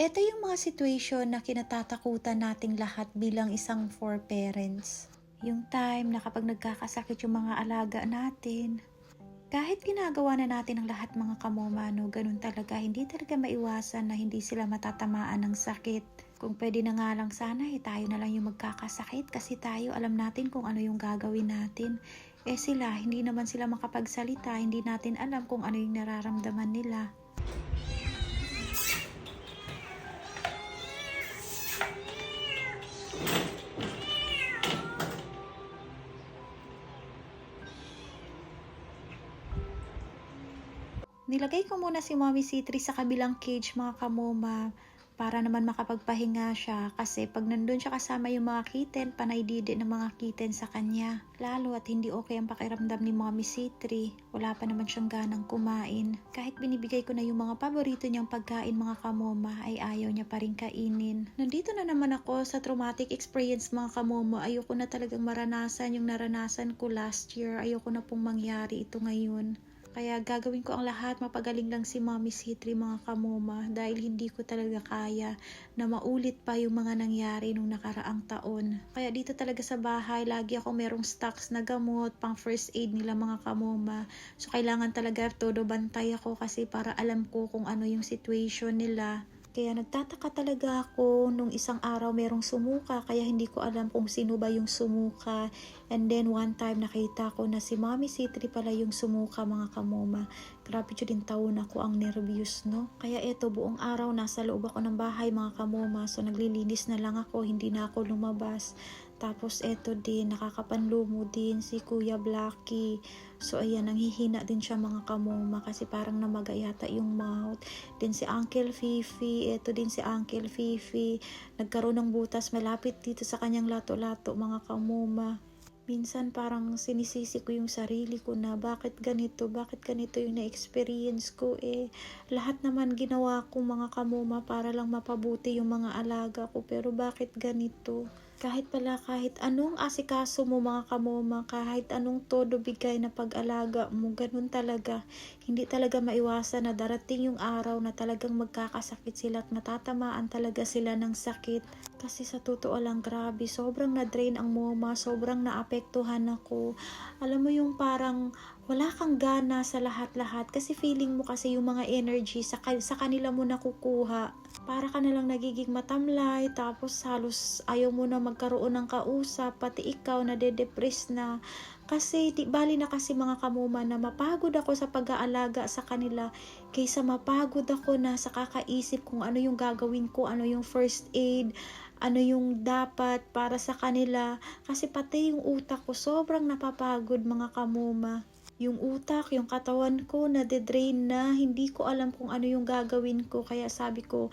Ito yung mga situation na kinatatakutan nating lahat bilang isang four parents. Yung time na kapag nagkakasakit yung mga alaga natin, kahit ginagawa na natin ang lahat mga kamomano, ganun talaga, hindi talaga maiwasan na hindi sila matatamaan ng sakit. Kung pwede na nga lang sana, eh, tayo na lang yung magkakasakit kasi tayo alam natin kung ano yung gagawin natin. Eh sila, hindi naman sila makapagsalita, hindi natin alam kung ano yung nararamdaman nila. Nilagay ko muna si Mommy C3 sa kabilang cage mga kamoma para naman makapagpahinga siya kasi pag nandun siya kasama yung mga kitten, panay didi ng mga kitten sa kanya. Lalo at hindi okay ang pakiramdam ni Mommy C3. Wala pa naman siyang ganang kumain. Kahit binibigay ko na yung mga paborito niyang pagkain mga kamoma ay ayaw niya pa rin kainin. Nandito na naman ako sa traumatic experience mga kamoma. Ayoko na talagang maranasan yung naranasan ko last year. Ayoko na pong mangyari ito ngayon. Kaya gagawin ko ang lahat, mapagaling lang si Mommy C3 mga kamoma dahil hindi ko talaga kaya na maulit pa yung mga nangyari nung nakaraang taon. Kaya dito talaga sa bahay, lagi ako merong stocks na gamot, pang first aid nila mga kamoma. So kailangan talaga todo bantay ako kasi para alam ko kung ano yung situation nila. Kaya nagtataka talaga ako nung isang araw merong sumuka kaya hindi ko alam kung sino ba yung sumuka. And then one time nakita ko na si Mommy C3 pala yung sumuka mga kamoma. Grabe yun din taon ako ang nervous no. Kaya eto buong araw nasa loob ako ng bahay mga kamoma. So naglilinis na lang ako, hindi na ako lumabas. Tapos eto din, nakakapanlumo din si Kuya Blacky. So ayan, nanghihina din siya mga kamoma kasi parang namaga yata yung mouth. Din si Uncle Fifi, eto din si Uncle Fifi. Nagkaroon ng butas malapit dito sa kanyang lato-lato mga kamoma. Minsan parang sinisisi ko yung sarili ko na bakit ganito, bakit ganito yung na-experience ko eh. Lahat naman ginawa ko mga kamoma para lang mapabuti yung mga alaga ko pero bakit ganito? Kahit pala kahit anong asikaso mo mga kamoma, kahit anong todo bigay na pag-alaga mo, ganun talaga. Hindi talaga maiwasan na darating yung araw na talagang magkakasakit sila at matatamaan talaga sila ng sakit. Kasi sa totoo lang grabe, sobrang na-drain ang moma, sobrang naapektuhan ako. Alam mo yung parang wala kang gana sa lahat-lahat kasi feeling mo kasi yung mga energy sa, sa kanila mo nakukuha. Para ka nalang nagiging matamlay, tapos halos ayaw mo na magkaroon ng kausap, pati ikaw na de-depress na. Kasi di bali na kasi mga kamuma na mapagod ako sa pag-aalaga sa kanila kaysa mapagod ako na sa kakaisip kung ano yung gagawin ko, ano yung first aid, ano yung dapat para sa kanila. Kasi pati yung utak ko sobrang napapagod mga kamuma yung utak, yung katawan ko na drain na, hindi ko alam kung ano yung gagawin ko. Kaya sabi ko,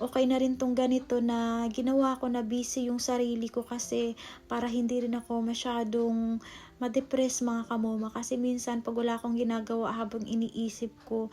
okay na rin tong ganito na ginawa ko na busy yung sarili ko kasi para hindi rin ako masyadong ma-depress mga kamoma. Kasi minsan pag wala akong ginagawa habang iniisip ko,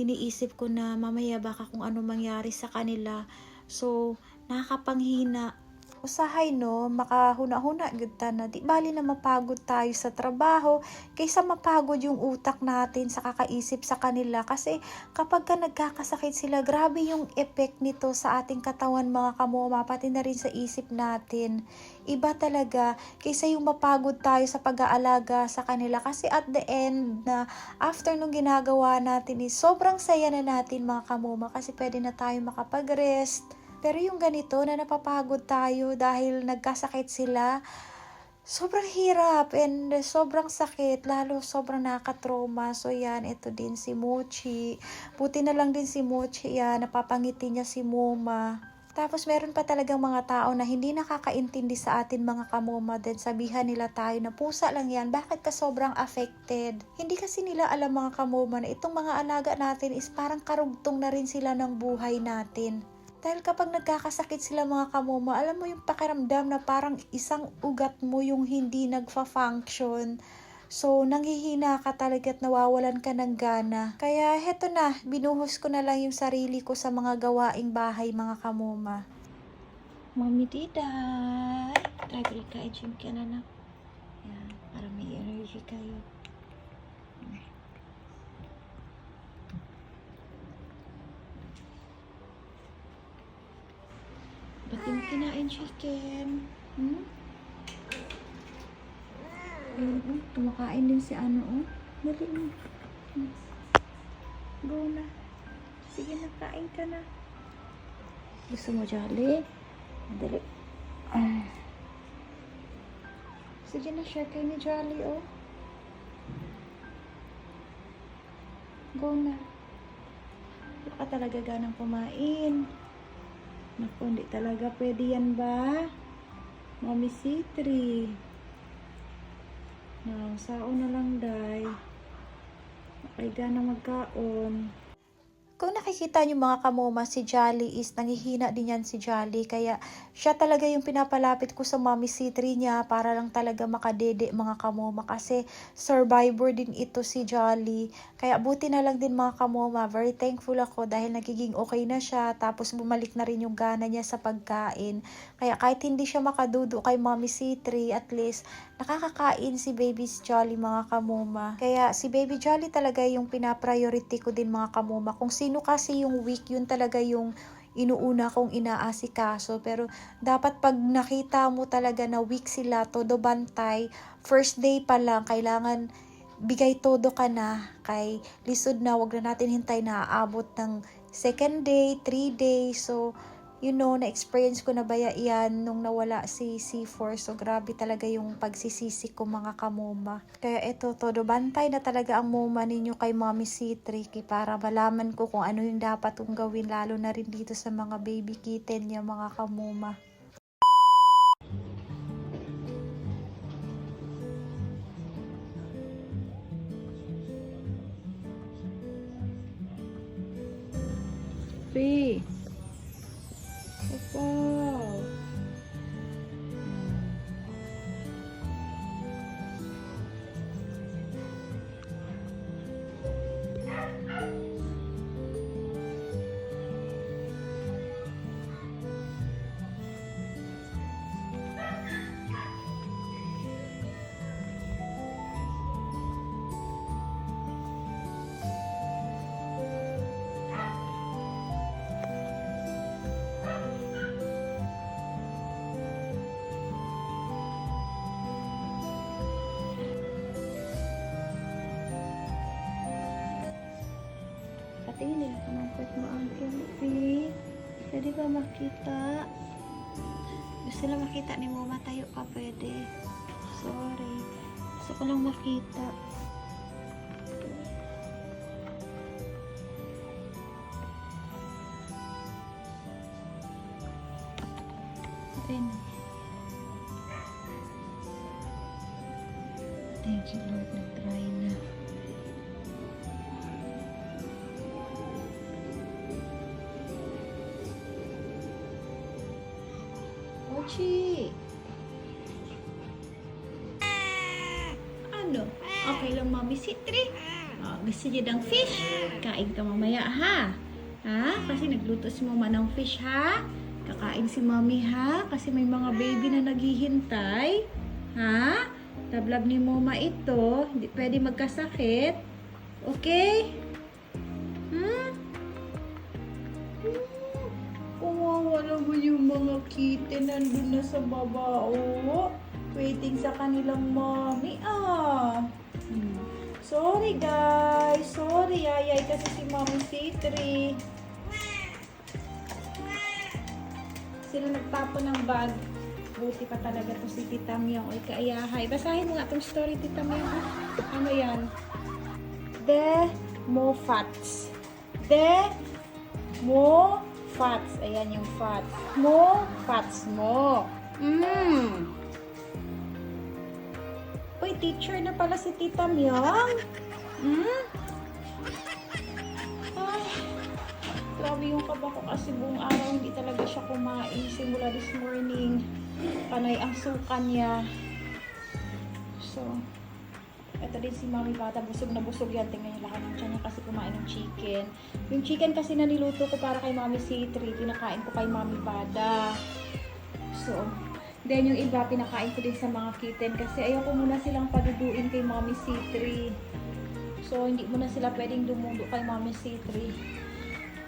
iniisip ko na mamaya baka kung ano mangyari sa kanila. So, nakakapanghina usahay no? Makahuna-huna gud ta na. Di bali na mapagod tayo sa trabaho kaysa mapagod yung utak natin sa kakaisip sa kanila. Kasi kapag ka nagkakasakit sila grabe yung effect nito sa ating katawan mga kamoma pati na rin sa isip natin. Iba talaga kaysa yung mapagod tayo sa pag-aalaga sa kanila. Kasi at the end na after nung ginagawa natin is sobrang saya na natin mga kamoma kasi pwede na tayo makapag-rest pero yung ganito na napapagod tayo dahil nagkasakit sila, sobrang hirap and sobrang sakit, lalo sobrang nakatrauma. So yan, ito din si Mochi. Buti na lang din si Mochi yan, napapangiti niya si Moma. Tapos meron pa talagang mga tao na hindi nakakaintindi sa atin mga kamoma din sabihan nila tayo na pusa lang yan, bakit ka sobrang affected? Hindi kasi nila alam mga kamoma na itong mga alaga natin is parang karugtong na rin sila ng buhay natin. Dahil kapag nagkakasakit sila mga kamoma, alam mo yung pakiramdam na parang isang ugat mo yung hindi nagfa-function. So, nanghihina ka talaga at nawawalan ka ng gana. Kaya heto na, binuhos ko na lang yung sarili ko sa mga gawaing bahay mga kamoma. Mami Dida, travel ka, gym ka na na. Yan, para may energy kayo. Mo kinain chicken. Hmm? Ayun, oh. Kumakain din si ano, oh. Dali mo. Hmm. Go na. Sige na, kain ka na. Gusto mo, Jolly? Dali. Ah. Sige na, share kayo ni Jolly, oh. Go na. Hindi ka talaga ganang kumain. Naku, hindi talaga pwede yan ba? Mami C3. No, sao na lang, day. Ay, ganang magkaon. Kung nakikita niyo mga kamoma, si Jolly is nangihina din yan si Jolly. Kaya siya talaga yung pinapalapit ko sa mommy C3 niya para lang talaga makadede mga kamoma. Kasi survivor din ito si Jolly. Kaya buti na lang din mga kamoma. Very thankful ako dahil nagiging okay na siya. Tapos bumalik na rin yung gana niya sa pagkain. Kaya kahit hindi siya makadudo kay mommy C3, at least nakakakain si baby Jolly mga kamoma. Kaya si baby Jolly talaga yung pinapriority ko din mga kamoma. Kung sino kasi yung weak, yun talaga yung inuuna kong inaasikaso. Pero dapat pag nakita mo talaga na weak sila, todo bantay, first day pa lang, kailangan bigay todo ka na kay lisod na wag na natin hintay na aabot ng second day, three days. So, you know, na-experience ko na ba yan nung nawala si C4. So, grabe talaga yung pagsisisi ko mga kamoma. Kaya ito, todo bantay na talaga ang moma ninyo kay Mommy C3 kay para malaman ko kung ano yung dapat kong gawin lalo na rin dito sa mga baby kitten niya mga kamoma. Free. Patingin ka ng pet mo ang Kelpie. Pwede ba makita? Gusto lang makita ni mo matayo ka pwede. Sorry. Gusto ko lang Mochi! Ano? Okay lang, Mami Citri. Oh, gusto niyo ng fish? Kain ka mamaya, ha? Ha? Kasi nagluto si Mama ng fish, ha? Kakain si Mami, ha? Kasi may mga baby na naghihintay. Ha? Tablab ni Mama ito. Hindi pwede magkasakit. Okay? Yung mga kitten nandun na sa baba, oh. Waiting sa kanilang mommy, ah. Hmm. Sorry, guys. Sorry, ayay kasi si Mommy C3. Sila nagtapo ng bag. Buti pa talaga to si Tita Myong. Oy, kaayahay. Basahin mo nga itong story, Tita Myong. Ano yan? The Mofats. The Mo fats. Ayan yung fats. Mo fats mo. Mm. Uy, teacher na pala si Tita Myong. Hmm? Ay, grabe yung kaba ko kasi buong araw hindi talaga siya kumain. Simula this morning, panay ang suka niya. So, ito din si Mami Bata, busog na busog yan. Tingnan niyo lakas ng tiyan kasi kumain ng chicken. Yung chicken kasi na niluto ko para kay Mami C3, pinakain ko kay Mami Bada. So, then yung iba pinakain ko din sa mga kitten kasi ayoko muna silang paduduin kay Mami C3. So, hindi muna sila pwedeng dumudo kay Mami C3.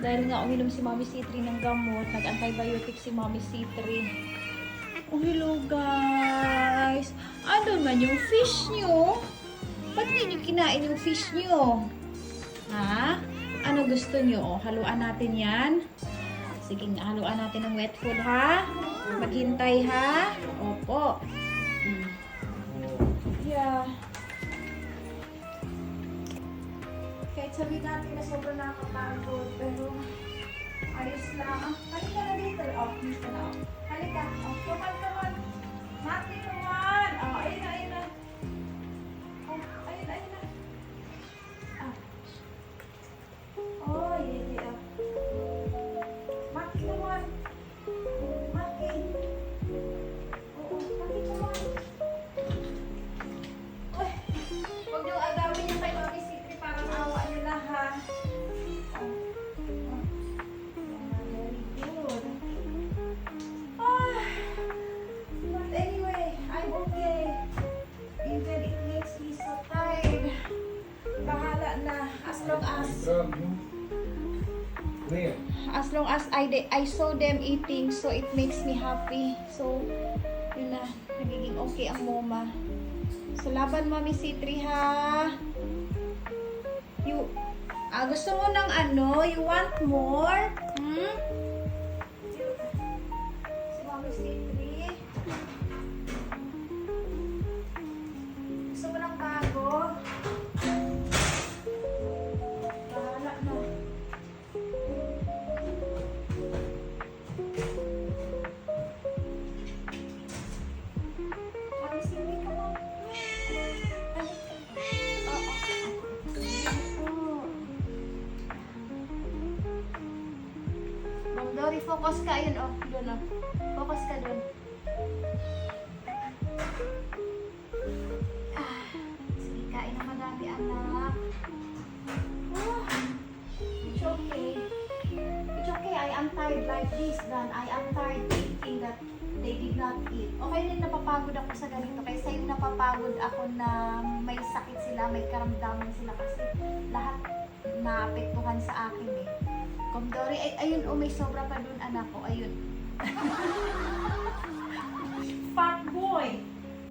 Dahil nga uminom si Mommy C3 ng gamot, nag-antibiotic si Mommy C3. Oh, hello guys! Ano man yung fish nyo? Ba't di nyo kinain yung fish nyo? Ha? Ano gusto nyo? Oh, haluan natin yan. Sige, haluan natin ng wet food ha. Maghintay ha. Opo. Hmm. Yeah. Kahit sabi natin na sobrang nakakapagod, pero ayos lang. Halika na dito. Oh, dito na. Halika. Oh, come on. Mati, on. Oh, ayun na, ayun as I I saw them eating, so it makes me happy. So, yun na, nagiging okay ang moma. So, laban Mami C3 ha. You, ah, gusto mo ng ano? You want more? Hmm? Focus ka. Ayun, oh. Doon, oh. Focus ka doon. Ah, sige, kain na madami, anak. Ah, it's okay. It's okay. I am tired like this, Dan. I am tired thinking that they did not eat. Okay din napapagod ako sa ganito. Kaysa yung napapagod ako na may sakit sila, may karamdaman sila kasi lahat naapektuhan sa akin eh. Komdori, ay, ayun oh, may sobra pa dun anak ko, ayun. Fat boy!